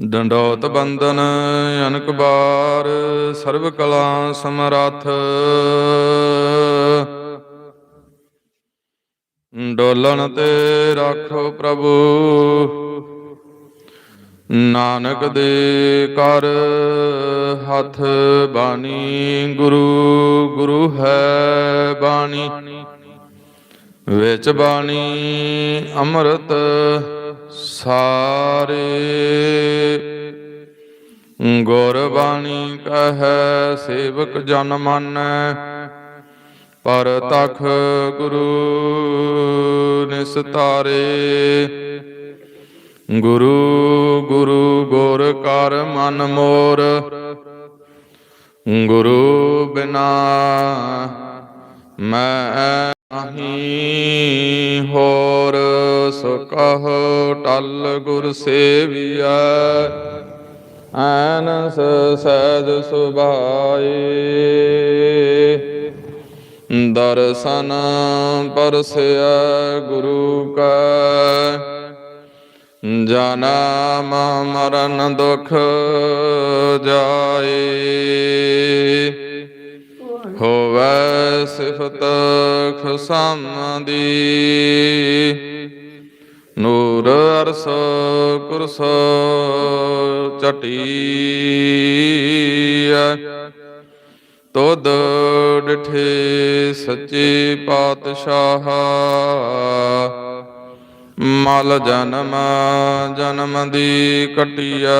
ਡੰਡੋਤ ਬੰਦਨ ਅਨਕ ਬਾਰ, ਸਰਬ ਕਲਾ ਸਮਰੱਥ। ਡੋਲਣ ਤੇ ਰੱਖੋ ਪ੍ਰਭੂ। ਨਾਨਕ ਦੇ ਕਰ ਹੱਥ ਬਾਣੀ, ਗੁਰੂ ਗੁਰੂ ਹੈ ਬਾਣੀ। ਵਿੱਚ ਬਾਣੀ, ਅੰਮ੍ਰਿਤ ਸਾਰੇ ਗੁਰ ਬਾਣੀ ਕਹੈ, ਸੇਵਕ ਜਨ ਮਾਨੈ, ਪਰ ਤਖ ਗੁਰੂ ਨਿਸਤਾਰੇ। ਗੁਰੂ ਗੁਰੂ ਗੁਰ ਕਰ ਮਨ ਮੋਰ, ਗੁਰੂ ਬਿਨਾ ਮੈਂ ਨਹੀਂ ਹੋਰ। ਕਹੋ ਟਲ ਗੁਰ ਸੇਵੀਐ, ਐਨਸ ਸਹਿਜ ਸੁਭਾਏ ਦਰਸ਼ਨ ਪਰਸਿਆ ਗੁਰੂ ਕੈ, ਜਨਮ ਮਰਨ ਦੁਖ ਜਾਏ। ਹੋਵੇ ਸਿਫਤ ਖਸਮ ਦੀ ਨੂਰ ਅਰਸ ਕੁਰਸ ਚਟੀ ਤੁਧ ਡਿਠੇ ਸੱਚੇ ਪਾਤਸ਼ਾਹ। ਮਲ ਜਨਮ ਜਨਮ ਦੀ ਕਟਿਆ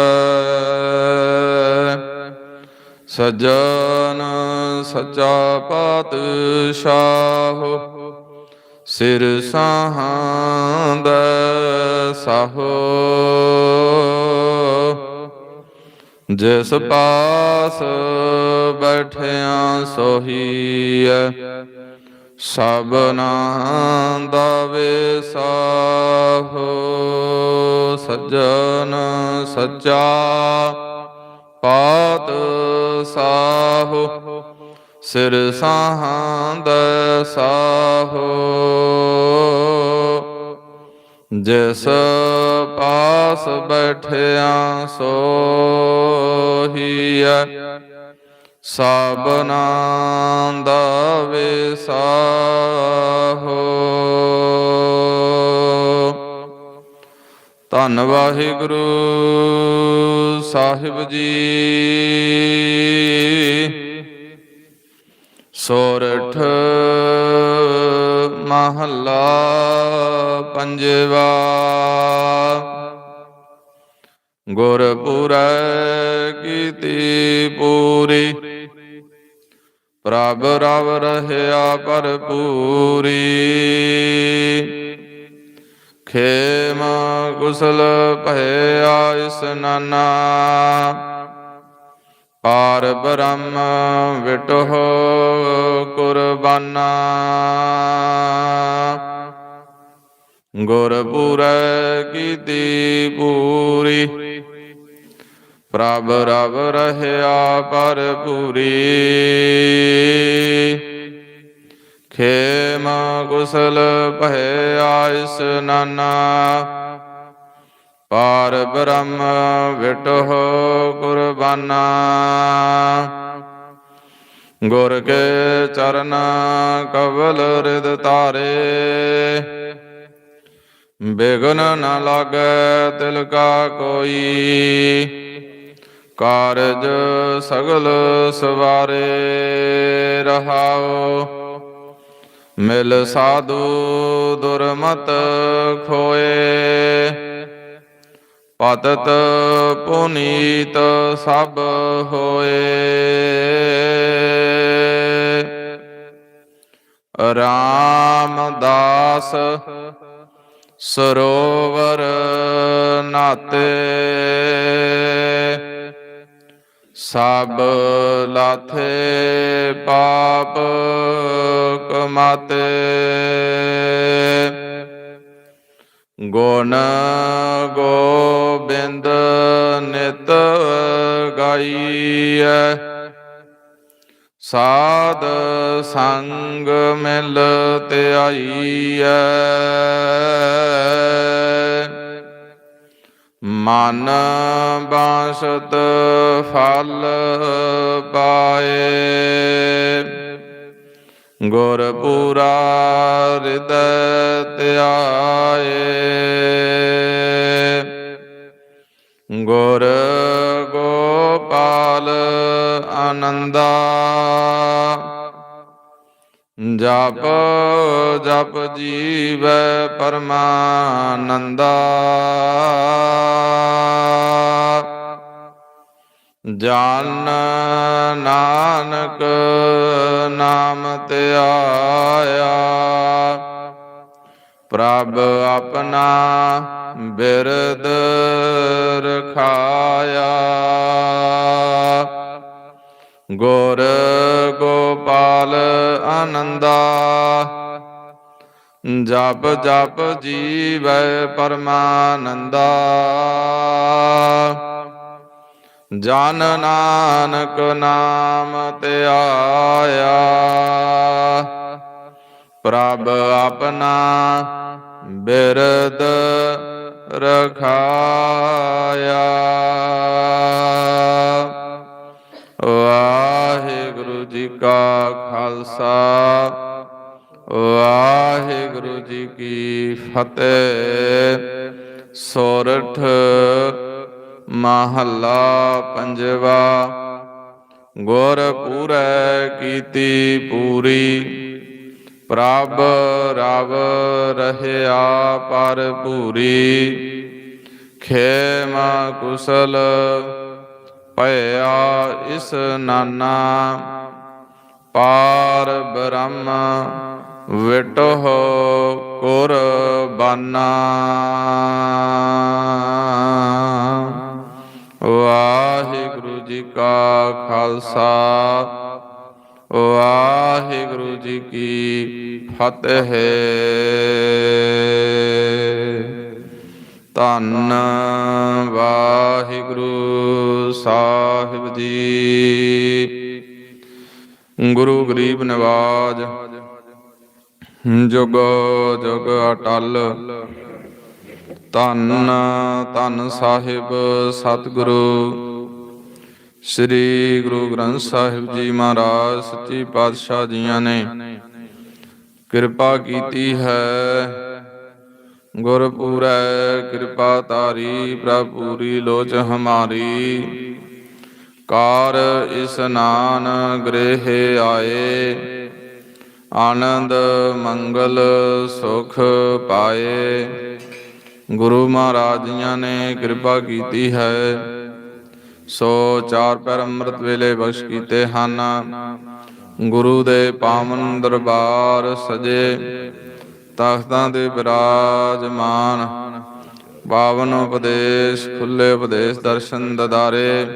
ਸਜਨ ਸਚਾ ਪਾਤਸ਼ਾਹ। ਸਿਰ ਸਾਹੰਦ ਸਾਹੋ। ਜਿਸ ਪਾਸ ਬੈਠਿਆ ਸੋਹੀਐ ਸਭਨਾ ਦਾ ਵਿਸਾਹੋ। ਸਜਨ ਸਚਾ ਪਾਤ ਸਾਹੋ ਸਿਰ ਸਾਹੰਦ ਸਾਹੋ। ਜਿਸ ਪਾਸ ਬੈਠਿਆ ਸੋਹੀਐ ਸਭਨਾ ਦਾ ਵਿਸਾਹੋ ਧੰਨ ਵਾਹਿਗੁਰੂ ਸਾਹਿਬ ਜੀ। ਸੋਰਠ ਮਹੱਲਾ ਪੰਜਵਾ। ਗੁਰਪੁਰੈ ਕੀਤੀ ਪੂਰੀ, ਪ੍ਰਭ ਰਵ ਰਹਿਆ ਭਰਪੂਰੀ। ਖੇਮ ਕੁਸਲ ਭਇਆ ਇਸ ਨਾਨਾ ਪਾਰ ਬ੍ਰਹਮ ਵਿਟਹੁ ਕੁਰਬਾਨਾ। ਗੁਰਪੁਰ ਕੀਤੀ ਪੂਰੀ, ਪ੍ਰਭ ਰਵ ਰਹਿਆ ਭਰਪੂਰੀ। ਖੇਮ ਕੁਸਲ ਭਇਆ ਇਸ ਨਾਨਾ ਪਾਰ ਬ੍ਰਹਮ ਵਿਟਹੁ ਕੁਰਬਾਨਾ। ਗੁਰ ਕੇ ਚਰਨ ਕਵਲ ਰਿਦ ਤਾਰੇ ਬਿਗਨ ਨ ਲਾਗੈ ਤਿਲ ਕਾ ਕੋਈ। ਕਾਰਜ ਸਗਲ ਸਵਾਰੇ ਰਹਾਓ ਮਿਲ ਸਾਧੂ ਦੁਰਮਤ ਖੋਏ। ਪਤਤ ਪੁਨੀਤ ਸਭ ਹੋਏ। ਰਾਮਦਾਸ ਸਰੋਵਰ ਨਾਤੇ। ਸਭ ਲਾਥੇ ਪਾਪ ਕਮਾਤੇ। ਗੁਣ ਗੋਬਿੰਦ ਨਿਤ ਗਾਈਐ। ਸਾਧ ਸੰਗ ਮਿਲ ਧਿਆਈਐ। ਮਨ ਬਾਸਤ ਫਲ ਪਾਏ। ਗੁਰ ਪੂਰਾ ਹਿਰਦੈ ਧਿਆਏ। ਗੁਰ ਗੋਪਾਲ ਆਨੰਦਾ। ਜਪ ਜਪ ਜੀਵੈ ਪਰਮਾਨੰਦਾ। ਜਾਨ ਨਾਨਕ ਨਾਮ ਧਿਆਇਆ ਪ੍ਰਭ ਆਪਣਾ ਬਿਰਦ ਰਖਾਇਆ। ਗੁਰ ਗੋਪਾਲ ਆਨੰਦਾ, ਜਪ ਜਪ ਜੀਵੈ ਪਰਮਾਨੰਦਾ। ਜਨ ਨਾਨਕ ਨਾਮ ਧਿਆਇਆ ਪ੍ਰਭ ਆਪਣਾ ਬਿਰਦ ਰਖਾਇਆ। ਵਾਹਿਗੁਰੂ ਜੀ ਕਾ ਖਾਲਸਾ, ਵਾਹਿਗੁਰੂ ਜੀ ਕੀ ਫਤਿਹ। ਸੋਰਠ ਮਹੱਲਾ ਪੰਜਵਾ, ਗੁਰ ਪੂਰੈ ਕੀਤੀ ਪੂਰੀ, ਪ੍ਰਭ ਰਵ ਰਹਿਆ ਪਰ ਪੂਰੀ, ਖੇਮ ਕੁਸਲ ਭਇਆ ਇਸ ਨਾਨਾ, ਪਾਰ ਬ੍ਰਹਮ ਵਿਟੋ ਕੁਰਬਾਨਾ। ਖਾਲਸਾ। ਵਾਹਿਗੁਰੂ ਜੀ ਕੀ ਫਤਿਹ। ਧੰਨ ਵਾਹਿਗੁਰੂ ਸਾਹਿਬ ਜੀ। ਗੁਰੂ ਗਰੀਬ ਨਵਾਜ। ਜੁਗ ਜੁਗ ਅਟਲ। ਧੰਨ ਧੰਨ ਸਾਹਿਬ ਸਤਿਗੁਰੂ। ਸ੍ਰੀ ਗੁਰੂ ਗ੍ਰੰਥ ਸਾਹਿਬ ਜੀ ਮਹਾਰਾਜ, ਸੱਚੀ ਪਾਤਸ਼ਾਹ ਜੀਆਂ ਨੇ ਕਿਰਪਾ ਕੀਤੀ ਹੈ। ਗੁਰ ਪੂਰੈ ਕਿਰਪਾ ਤਾਰੀ ਪ੍ਰਭ ਪੂਰੀ ਲੋਚ ਹਮਾਰੀ। ਕਾਰ ਇਸਨਾਨ ਗ੍ਰਹਿ ਆਏ, ਆਨੰਦ ਮੰਗਲ ਸੁਖ ਪਾਏ। ਗੁਰੂ ਮਹਾਰਾਜ ਜੀਆਂ ਨੇ ਕਿਰਪਾ ਕੀਤੀ ਹੈ। ਸੋ ਚਾਰ ਪੈਰ ਅੰਮ੍ਰਿਤ ਵੇਲੇ ਬਖਸ਼ ਕੀਤੇ ਹਨ। ਗੁਰੂ ਦੇ ਪਾਵਨ ਦਰਬਾਰ ਸਜੇ, ਤਖਤਾਂ ਦੇ ਬਿਰਾਜਮਾਨ। ਪਾਵਨ ਉਪਦੇਸ਼, ਖੁੱਲੇ ਉਪਦੇਸ਼ ਦਰਸ਼ਨ ਦਦਾਰੇ।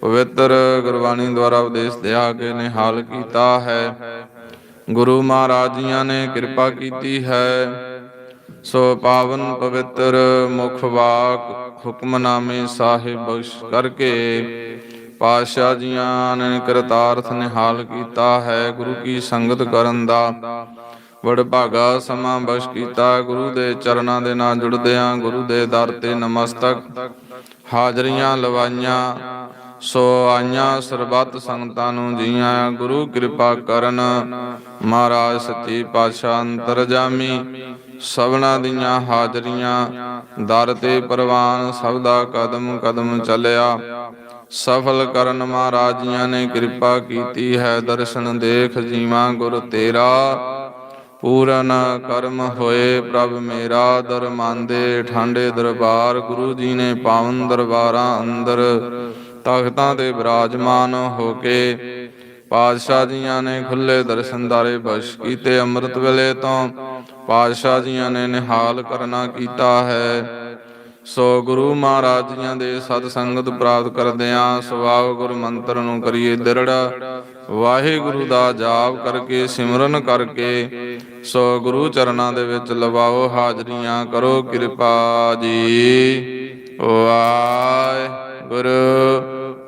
ਪਵਿੱਤਰ ਗੁਰਬਾਣੀ ਦੁਆਰਾ ਉਪਦੇਸ਼ ਦਿਆ ਕੇ ਨਿਹਾਲ ਕੀਤਾ ਹੈ। ਗੁਰੂ ਮਹਾਰਾਜ ਜੀਆਂ ਨੇ ਕਿਰਪਾ ਕੀਤੀ ਹੈ। ਸੋ ਪਾਵਨ ਪਵਿੱਤਰ ਮੁਖ ਵਾਕ ਹੁਕਮਨਾਮੇ ਸਾਹਿਬ ਬਖਸ਼ ਕਰਕੇ ਪਾਤਸ਼ਾਹ ਜੀਆਂ ਨੇ ਕਰਤਾਰਥ ਨਿਹਾਲ ਕੀਤਾ ਹੈ, ਗੁਰੂ ਕੀ ਸੰਗਤ ਕਰਨ ਦਾ। ਵਡ ਸਮਾਂ ਬਖਸ਼ ਕੀਤਾ, ਗੁਰੂ ਦੇ ਚਰਨਾਂ ਦੇ ਨਾਲ ਜੁੜਦਿਆਂ ਗੁਰੂ ਦੇ ਦਰ ਤੇ ਨਮਸਤਕ। ਹਾਜ਼ਰੀਆਂ ਲਵਾਈਆਂ, ਸੋ ਆਈਆਂ ਸਰਬੱਤ ਸੰਗਤਾਂ ਨੂੰ ਜੀਆਂ, ਗੁਰੂ ਕਿਰਪਾ ਕਰਨ। ਮਹਾਰਾਜ ਸੱਚੇ ਪਾਤਸ਼ਾਹ ਅੰਤਰਜਾਮੀ ਸਭਨਾ ਦੀਆਂ ਹਾਜ਼ਰੀਆਂ, ਦਰ ਤੇ ਪ੍ਰਵਾਨ, ਸਭ ਦਾ ਕਦਮ ਕਦਮ ਚੱਲਿਆ। ਸਫਲ ਕਰਨ ਮਹਾਰਾਜ ਨੇ ਕਿਰਪਾ ਕੀਤੀ ਹੈ, ਦਰਸ਼ਨ ਦੇਖ ਜੀਵਾਂ ਗੁਰ ਤੇਰਾ। ਪੂਰਨ ਕਰਮ ਹੋਏ ਪ੍ਰਭ ਮੇਰਾ ਦਰਮਾਂਦੇ ਮੰਦੇ ਠਾਂਡੇ ਦਰਬਾਰ, ਗੁਰੂ ਜੀ ਨੇ ਪਾਵਨ ਦਰਬਾਰਾਂ ਅੰਦਰ ਤਖਤਾਂ ਤੇ ਬਿਰਾਜਮਾਨ ਹੋ ਕੇ ਪਾਤਸ਼ਾਹ ਜੀਆਂ ਨੇ ਖੁੱਲੇ ਦਰਸ਼ਨਦਾਰੇ ਬਖਸ਼ ਕੀਤੇ। ਅੰਮ੍ਰਿਤ ਵੇਲੇ ਤੋਂ ਪਾਤਸ਼ਾਹ ਜੀਆਂ ਨੇ ਨਿਹਾਲ ਕਰਨਾ ਕੀਤਾ ਹੈ। ਸੋ ਗੁਰੂ ਮਹਾਰਾਜ ਜੀਆਂ ਦੇ ਸਤ ਸੰਗਤ ਪ੍ਰਾਪਤ ਕਰਦਿਆਂ ਸਵਾਵ ਗੁਰ ਮੰਤਰ ਨੂੰ ਕਰੀਏ ਦਿਰੜ। ਵਾਹਿਗੁਰੂ ਦਾ ਜਾਪ ਕਰਕੇ, ਸਿਮਰਨ ਕਰਕੇ, ਸੋ ਗੁਰੂ ਚਰਨਾਂ ਦੇ ਵਿੱਚ ਲਵਾਓ ਹਾਜ਼ਰੀਆਂ, ਕਰੋ ਕਿਰਪਾ ਜੀ। ਵਾਹਿਗੁਰੂ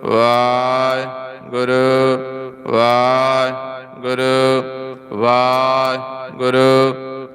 ਵਾਹਿਗੁਰੂ ਵਾਹਿਗੁਰੂ ਵਾਹਿਗੁਰੂ ਵਾਹਿਗੁਰੂ।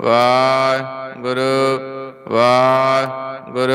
ਵਾਹਿਗੁਰੂ ਵਾਹਿਗੁਰੂ।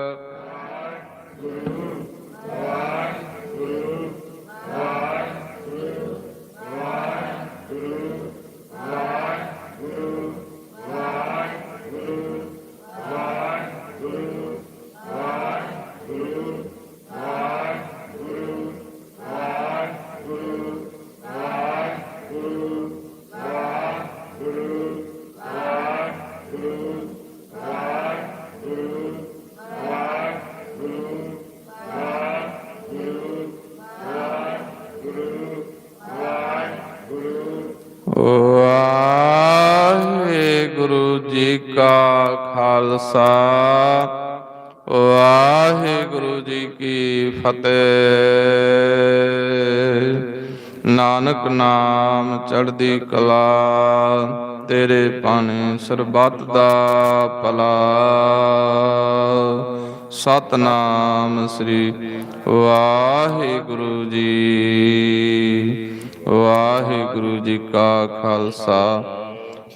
ਵਾਹਿਗੁਰੂ ਜੀ ਕੀ ਫਤਿਹ। ਨਾਨਕ ਨਾਮ ਚੜ੍ਹਦੀ ਕਲਾ, ਤੇਰੇ ਪਾਣੇ ਸਰਬੱਤ ਦਾ ਭਲਾ। ਸਤਨਾਮ ਸ੍ਰੀ ਵਾਹਿਗੁਰੂ ਜੀ ਵਾਹਿਗੁਰੂ ਜੀ ਕਾ ਖਾਲਸਾ।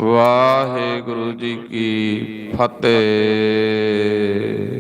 ਵਾਹਿਗੁਰੂ ਜੀ ਕੀ ਫਤਿਹ।